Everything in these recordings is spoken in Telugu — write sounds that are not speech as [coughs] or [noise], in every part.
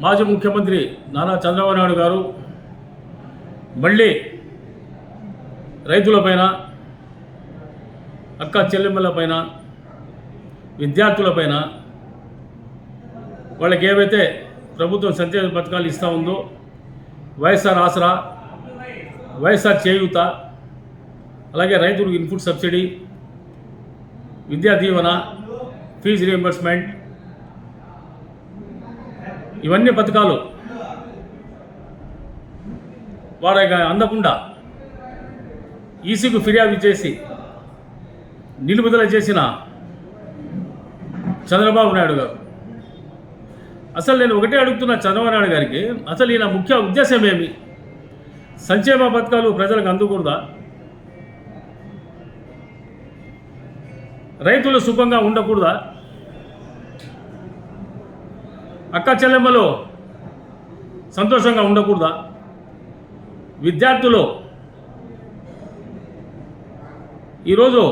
మాజీ ముఖ్యమంత్రి నారా చంద్రబాబు నాయుడు గారు మళ్ళీ రైతులపైన అక్క చెల్లెమ్మలపైన విద్యార్థులపైన వాళ్ళకి ఏవైతే ప్రభుత్వం సంక్షేమ పథకాలు ఇస్తూ ఉందో వైఎస్ఆర్ ఆసరా వైఎస్ఆర్ చేయూత అలాగే రైతులకు input subsidy Vidya Deevena fee reimbursement ఇవన్నీ పథకాలు వారికి అందకుండా ఈసీకు ఫిర్యాదు చేసి నిలుపుదల చేసిన చంద్రబాబు నాయుడు గారు. అసలు నేను ఒకటే అడుగుతున్నా చంద్రబాబు నాయుడు గారికి అసలు ఈయన ముఖ్య ఉద్దేశం ఏమి? సంక్షేమ పథకాలు ప్రజలకు అందకూడదా? రైతులు సుఖంగా ఉండకూడదా? అక్క చెల్లెమ్మలు సంతోషంగా ఉండకూడదా? విద్యార్థులు ఈరోజు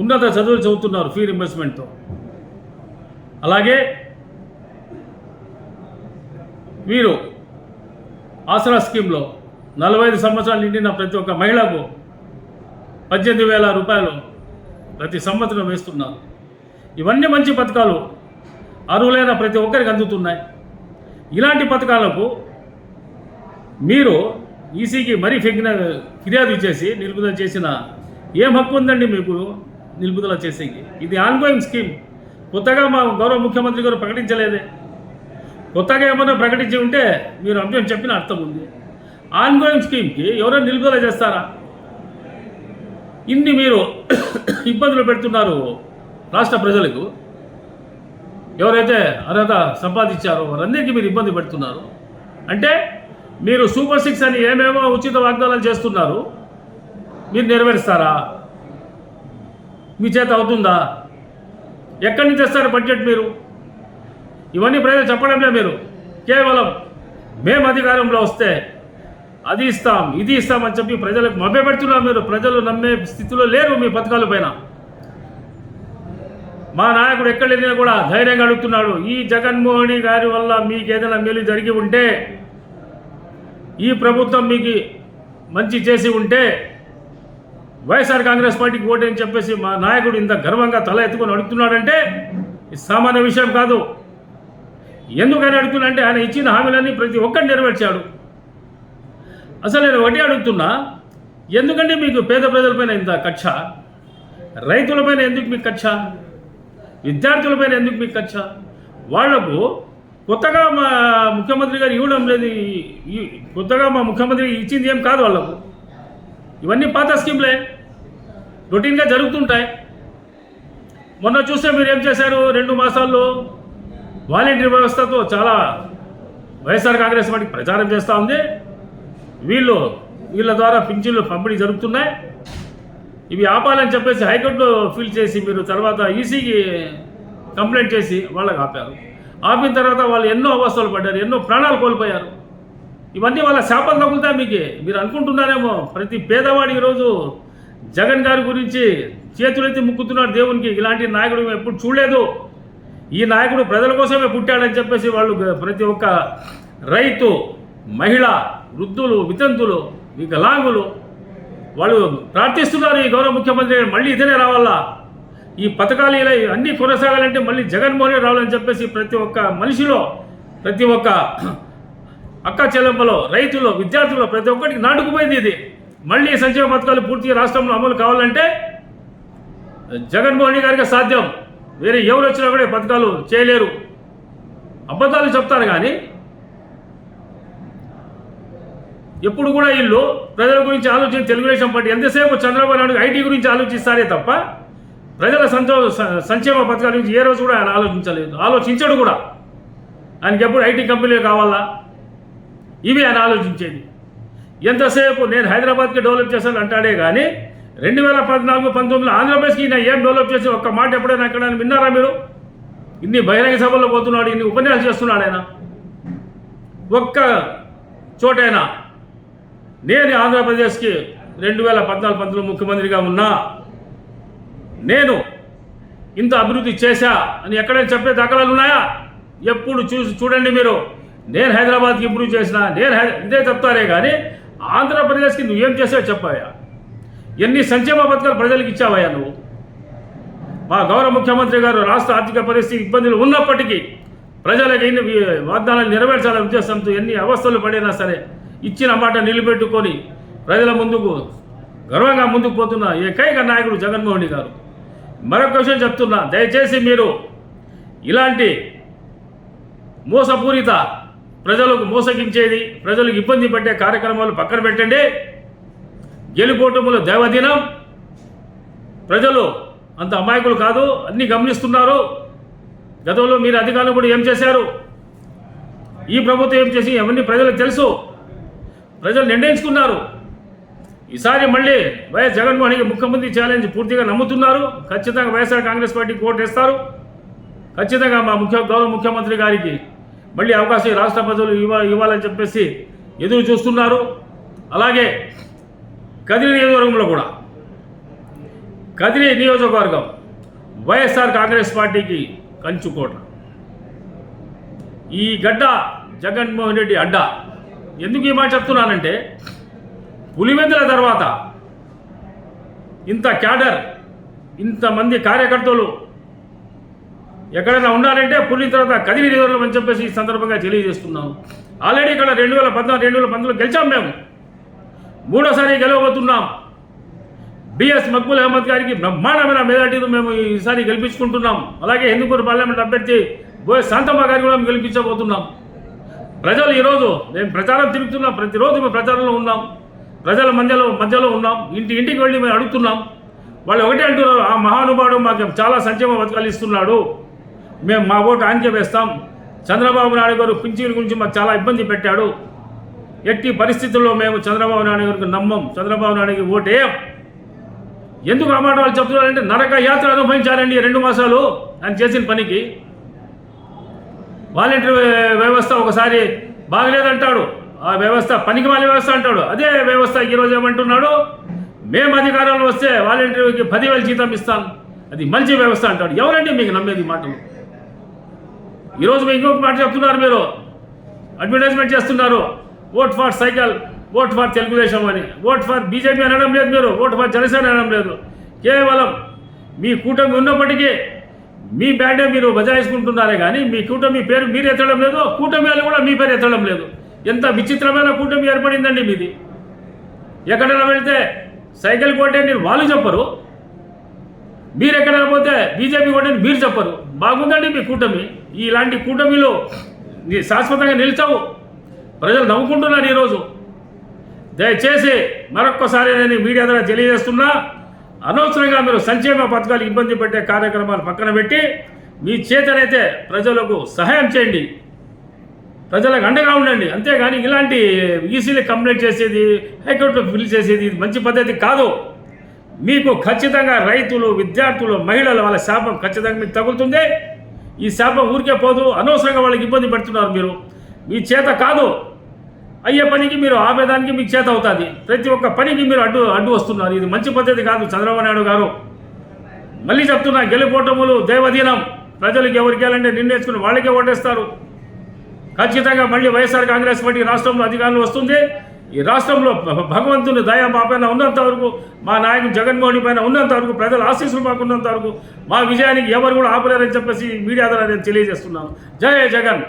ఉన్నత చదువులు చదువుతున్నారు ఫీ రింబర్స్మెంట్తో అలాగే వీరు ఆసరా స్కీమ్లో నలభై ఐదు సంవత్సరాలు నిండిన ప్రతి ఒక్క మహిళకు పద్దెనిమిది వేల రూపాయలు ప్రతి సంవత్సరం వేస్తున్నారు. ఇవన్నీ మంచి పథకాలు. అర్హులైన ప్రతి ఒక్కరికి అందుతున్నాయి. ఇలాంటి పథకాలకు మీరు ఈసీకి మరీ ఫిగ్న ఫిర్యాదు చేసి నిలుపుదల చేసిన ఏం హక్కు ఉందండి మీకు నిలుపుదల చేసేకి? ఇది ఆన్గోయింగ్ స్కీమ్ కొత్తగా మా గౌరవ ముఖ్యమంత్రి గారు ప్రకటించలేదే. కొత్తగా ఏమైనా ప్రకటించి ఉంటే మీరు అంశం చెప్పిన అర్థం ఉంది. ఆన్గోయింగ్ స్కీమ్కి ఎవరైనా నిలుపుదల చేస్తారా? ఇన్ని మీరు [coughs] ఇబ్బందులు పెడుతున్నారు రాష్ట్ర ప్రజలకు. ఎవరైతే అర్హత సంపాదించారో వారందరికీ మీరు ఇబ్బంది పెడుతున్నారు. అంటే మీరు సూపర్ సిక్స్ అని ఏమేమో ఉచిత వాగ్దానాలు చేస్తున్నారు. మీరు నెరవేరుస్తారా? మీ చేత అవుతుందా? ఎక్కడి నుంచి తెస్తారు బడ్జెట్ మీరు? ఇవన్నీ ప్రజలు చెప్పడంలే మీరు. కేవలం మేము అధికారంలో వస్తే అది ఇస్తాం ఇది ఇస్తామని చెప్పి ప్రజలకు మభ్యపెడుతున్నారు మీరు. ప్రజలు నమ్మే స్థితిలో లేరు మీ పథకాల పైన. మా నాయకుడు ఎక్కడ వెళ్ళినా కూడా ధైర్యంగా అడుగుతున్నాడు. ఈ జగన్మోహన్ గారి వల్ల మీకు ఏదైనా మేలు జరిగి ఉంటే ఈ ప్రభుత్వం మీకు మంచి చేసి ఉంటే వైఎస్ఆర్ కాంగ్రెస్ పార్టీకి ఓటని చెప్పేసి మా నాయకుడు ఇంత గర్వంగా తల ఎత్తుకొని అడుగుతున్నాడంటే సామాన్య విషయం కాదు. ఎందుకని అడుగుతున్నా ఆయన ఇచ్చిన హామీలన్నీ ప్రతి ఒక్కటి నెరవేర్చాడు. అసలు నేను ఒకటి అడుగుతున్నా ఎందుకంటే మీకు పేద ప్రజలపైన ఇంత కక్ష? రైతులపైన ఎందుకు మీకు కక్ష? విద్యార్థులపైన ఎందుకు మీకు కక్ష? వాళ్ళకు కొత్తగా మా ముఖ్యమంత్రి గారు ఇవ్వడం లేదు కొత్తగా మా ముఖ్యమంత్రి ఇచ్చింది ఏం కాదు వాళ్ళకు ఇవన్నీ పాత స్కీమ్లే. రొటీన్గా జరుగుతుంటాయి. మొన్న చూస్తే మీరు ఏం చేశారు? రెండు మాసాల్లో వాలంటీర్ వ్యవస్థతో చాలా వైఎస్ఆర్ కాంగ్రెస్ పార్టీ ప్రచారం చేస్తూ ఉంది. వీళ్ళు వీళ్ళ ద్వారా పింఛన్లు పంపిణీ జరుగుతున్నాయి ఇవి ఆపాలని చెప్పేసి హైకోర్టులో ఫీల్ చేసి మీరు తర్వాత ఈసీకి కంప్లైంట్ చేసి వాళ్ళకి ఆపారు. ఆపిన తర్వాత వాళ్ళు ఎన్నో అవస్థలు పడ్డారు ఎన్నో ప్రాణాలు కోల్పోయారు. ఇవన్నీ వాళ్ళ శాపం తగులుతాయి మీకు. మీరు అనుకుంటున్నారేమో ప్రతి పేదవాడు ఈరోజు జగన్ గారి గురించి చేతులెత్తి ముక్కుతున్నారు దేవునికి. ఇలాంటి నాయకుడు మేము ఎప్పుడు చూడలేదు. ఈ నాయకుడు ప్రజల కోసమే పుట్టాడని చెప్పేసి వాళ్ళు ప్రతి ఒక్క రైతు మహిళ వృద్ధులు వితంతులు వికలాంగులు వాళ్ళు ప్రార్థిస్తున్నారు ఈ గౌరవ ముఖ్యమంత్రి మళ్ళీ ఇతనే రావాలా? ఈ పథకాలు ఇలా అన్నీ కొనసాగాలంటే మళ్ళీ జగన్మోహన్ రావాలని చెప్పేసి ప్రతి ఒక్క మనిషిలో ప్రతి ఒక్క అక్క చెల్లెంపలో రైతులు విద్యార్థులు ప్రతి ఒక్కరికి నాటుకుపోయింది ఇది. మళ్ళీ సంక్షేమ పథకాలు పూర్తిగా రాష్ట్రంలో అమలు కావాలంటే జగన్మోహన్ గారికి సాధ్యం. వేరే ఎవరు వచ్చినా కూడా పథకాలు చేయలేరు. అబద్ధాలు చెప్తారు కానీ ఎప్పుడు కూడా వీళ్ళు ప్రజల గురించి ఆలోచించి తెలుగుదేశం పార్టీ ఎంతసేపు చంద్రబాబు నాయుడు ఐటీ గురించి ఆలోచిస్తారే తప్ప ప్రజల సంతో సంక్షేమ పథకాల గురించి ఏ రోజు కూడా ఆయన ఆలోచించలేదు. ఆలోచించడు కూడా. ఆయనకి ఎప్పుడు ఐటీ కంపెనీలు కావాలా? ఇవి ఆయన ఆలోచించేది. ఎంతసేపు నేను హైదరాబాద్కి డెవలప్ చేశాను అంటాడే కానీ రెండు వేల పద్నాలుగు పంతొమ్మిదిలో ఆంధ్రప్రదేశ్కి ఈయన ఏం డెవలప్ చేసి ఒక్క మాట ఎప్పుడైనా ఎక్కడ విన్నారా మీరు? ఇన్ని బహిరంగ సభల్లో పోతున్నాడు ఇన్ని ఉపన్యాసాలు చేస్తున్నాడు ఆయన. ఒక్క చోటైనా నేను ఆంధ్రప్రదేశ్కి రెండు వేల పద్నాలుగు పంతొమ్మిది ముఖ్యమంత్రిగా ఉన్నా నేను ఇంత అభివృద్ధి చేశా అని ఎక్కడైనా చెప్పే దాఖలాలు ఉన్నాయా? ఎప్పుడు చూసి చూడండి మీరు. నేను హైదరాబాద్కి ఇంప్రూవ్ చేసిన నేను హై ఇదే చెప్తారే కానీ ఆంధ్రప్రదేశ్కి నువ్వేం చేసావో చెప్పాయా ఎన్ని సంక్షేమ పథకాలు ప్రజలకు ఇచ్చావయ్యా నువ్వు? మా గౌరవ ముఖ్యమంత్రి గారు రాష్ట్ర ఆర్థిక పరిస్థితి ఇబ్బందులు ఉన్నప్పటికీ ప్రజలకు ఎన్ని వాగ్దానాలు నెరవేర్చాలనే ఉద్దేశంతో ఎన్ని అవస్థలు పడినా సరే ఇచ్చిన మాట నిలబెట్టుకొని ప్రజల ముందుకు గర్వంగా ముందుకు పోతున్న ఏకైక నాయకుడు జగన్మోహన్ గారు. మరొక విషయం చెప్తున్నా దయచేసి మీరు ఇలాంటి మోసపూరిత ప్రజలకు మోసగించేది ప్రజలకు ఇబ్బంది పెట్టే కార్యక్రమాలు పక్కన పెట్టండి. గెలుపోటములు దేవదినం. ప్రజలు అంత అమాయకులు కాదు అన్నీ గమనిస్తున్నారు. గతంలో మీరు అధికారులు కూడా ఏం చేశారు? ఈ ప్రభుత్వం ఏం చేసి అవన్నీ ప్రజలకు తెలుసు. ప్రజలు నిర్ణయించుకున్నారు. ఈసారి మళ్ళీ వైఎస్ జగన్మోహన్కి ముఖ్యమంత్రి ఛాలెంజ్ పూర్తిగా నమ్ముతున్నారు. ఖచ్చితంగా వైఎస్ఆర్ కాంగ్రెస్ పార్టీకి ఓటు వేస్తారు. ఖచ్చితంగా మా ముఖ్య గౌరవ ముఖ్యమంత్రి గారికి మళ్ళీ అవకాశం రాష్ట్ర ప్రజలు ఇవ్వ ఇవ్వాలని చెప్పేసి ఎదురు చూస్తున్నారు. అలాగే కదిరి నియోజకవర్గంలో కూడా. కదిరి నియోజకవర్గం వైఎస్ఆర్ కాంగ్రెస్ పార్టీకి కంచుకోట. ఈ గడ్డ జగన్మోహన్ రెడ్డి అడ్డ. ఎందుకు ఈ మాట చెప్తున్నానంటే పులివెందుల తర్వాత ఇంత క్యాడర్ ఇంతమంది కార్యకర్తలు ఎక్కడైనా ఉండాలంటే పులిన తర్వాత కదిరి నియోజకవర్గం అని చెప్పేసి ఈ సందర్భంగా తెలియజేస్తున్నాం ఆల్రెడీ ఇక్కడ రెండు వేల పద్నాలుగు రెండు వేల పంతొమ్మిదిలో గెలిచాం మేము. మూడోసారి గెలవబోతున్నాం. బిఎస్ మక్బుల్ అహ్మద్ గారికి బ్రహ్మాండమైన మెజార్టీతో మేము ఈసారి గెలిపించుకుంటున్నాం. అలాగే హిందూపూర్ పార్లమెంట్ అభ్యర్థి బోయ్ శాంతమ్మ గారిని కూడా మేము గెలిపించబోతున్నాం. ప్రజలు ఈరోజు మేము ప్రచారం తిరుగుతున్నాం ప్రతిరోజు మేము ప్రచారంలో ఉన్నాం. ప్రజల మధ్యలో మధ్యలో ఉన్నాం. ఇంటి ఇంటికి వెళ్ళి మేము అడుగుతున్నాం. వాళ్ళు ఒకటే అంటున్నారు ఆ మహానుభావుడు మాకు చాలా సంక్షేమ పథకాలు ఇస్తున్నాడు. మేము మా ఓటు ఆయనకే వేస్తాం. చంద్రబాబు నాయుడు గారు పింఛన్ గురించి మాకు చాలా ఇబ్బంది పెట్టాడు. ఎట్టి పరిస్థితుల్లో మేము చంద్రబాబు నాయుడు గారికి నమ్మం. చంద్రబాబు నాయుడుకి ఓటేయం. ఎందుకు ఆ మాట వాళ్ళు చెప్తున్నారంటే నరక యాత్ర అనుభవించారండి రెండు మాసాలు ఆయన చేసిన పనికి. వాలంటీర్ వ్యవస్థ ఒకసారి బాగలేదంటాడు. ఆ వ్యవస్థ పనికి మాలి వ్యవస్థ అంటాడు. అదే వ్యవస్థ ఈరోజు ఏమంటున్నాడు? మేము అధికారంలో వస్తే వాలంటీర్కి పదివేలు జీతం ఇస్తాం. అది మంచి వ్యవస్థ అంటాడు. ఎవరండి మీకు నమ్మేది మాటలు? ఈరోజు మీకు ఇంకొక మాట చెప్తున్నారు మీరు. అడ్వర్టైజ్మెంట్ చేస్తున్నారు. Vote for cycle vote for Telugu Desam అని. ఓట్ ఫర్ బీజేపీ అనడం లేదు మీరు. ఓట్ ఫర్ జనసేన అనడం లేదు. కేవలం మీ కూటమి ఉన్నప్పటికీ మీ బ్యాండే మీరు బజాయించుకుంటున్నారే కానీ మీ కూటమి పేరు మీరు ఎత్తడం లేదు కూటమి వాళ్ళు కూడా మీ పేరు ఎత్తడం లేదు. ఎంత విచిత్రమైన కూటమి ఏర్పడిందండి మీది. ఎక్కడైనా వెళ్తే సైకిల్ కొట్టేది వాళ్ళు చెప్పరు. మీరు ఎక్కడైనా పోతే బీజేపీ కొట్టేది మీరు చెప్పరు. బాగుందండి మీ కూటమి. ఇలాంటి కూటమిలో శాశ్వతంగా నిలిచావు. ప్రజలు నవ్వుకుంటున్నారు ఈరోజు. దయచేసి మరొక్కసారి నేను మీడియా ద్వారా తెలియజేస్తున్నా. అనవసరంగా మీరు సంక్షేమ పథకాలు ఇబ్బంది పెట్టే కార్యక్రమాలు పక్కన పెట్టి మీ చేతనైతే ప్రజలకు సహాయం చేయండి. ప్రజలకు అండగా ఉండండి. అంతేగాని ఇలాంటి ఈసీలు కంప్లైంట్ చేసేది హైకోర్టులో ఫిల్ చేసేది ఇది మంచి పద్ధతి కాదు. మీకు ఖచ్చితంగా రైతులు విద్యార్థులు మహిళలు వాళ్ళ శాపం ఖచ్చితంగా మీకు తగులుతుంది. ఈ శాపం ఊరికే పోదు. అనవసరంగా వాళ్ళకి ఇబ్బంది పెడుతున్నారు మీరు. మీ చేత కాదు. అయ్యే పనికి మీరు ఆపేదానికి మీకు చేత అవుతుంది. ప్రతి ఒక్క పనికి మీరు అడ్డు అడ్డు వస్తున్నారు. ఇది మంచి పద్ధతి కాదు చంద్రబాబు నాయుడు గారు. మళ్ళీ చెప్తున్నా గెలుపోటములు దేవదీనం. ప్రజలకు ఎవరికి వెళ్ళండి నిర్ణయించుకుని వాళ్ళకే ఓటేస్తారు. ఖచ్చితంగా మళ్ళీ వైఎస్ఆర్ కాంగ్రెస్ పార్టీ రాష్ట్రంలో అధికారంలో వస్తుంది. ఈ రాష్ట్రంలో భగవంతుని దయా మా పైన ఉన్నంత వరకు మా నాయకుడు జగన్మోహన్ పైన ఉన్నంత వరకు ప్రజల ఆశీస్సులు మాకు ఉన్నంత వరకు మా విజయానికి ఎవరు కూడా ఆపలేరని చెప్పేసి మీడియా ద్వారా నేను తెలియజేస్తున్నాను. జయ జగన్!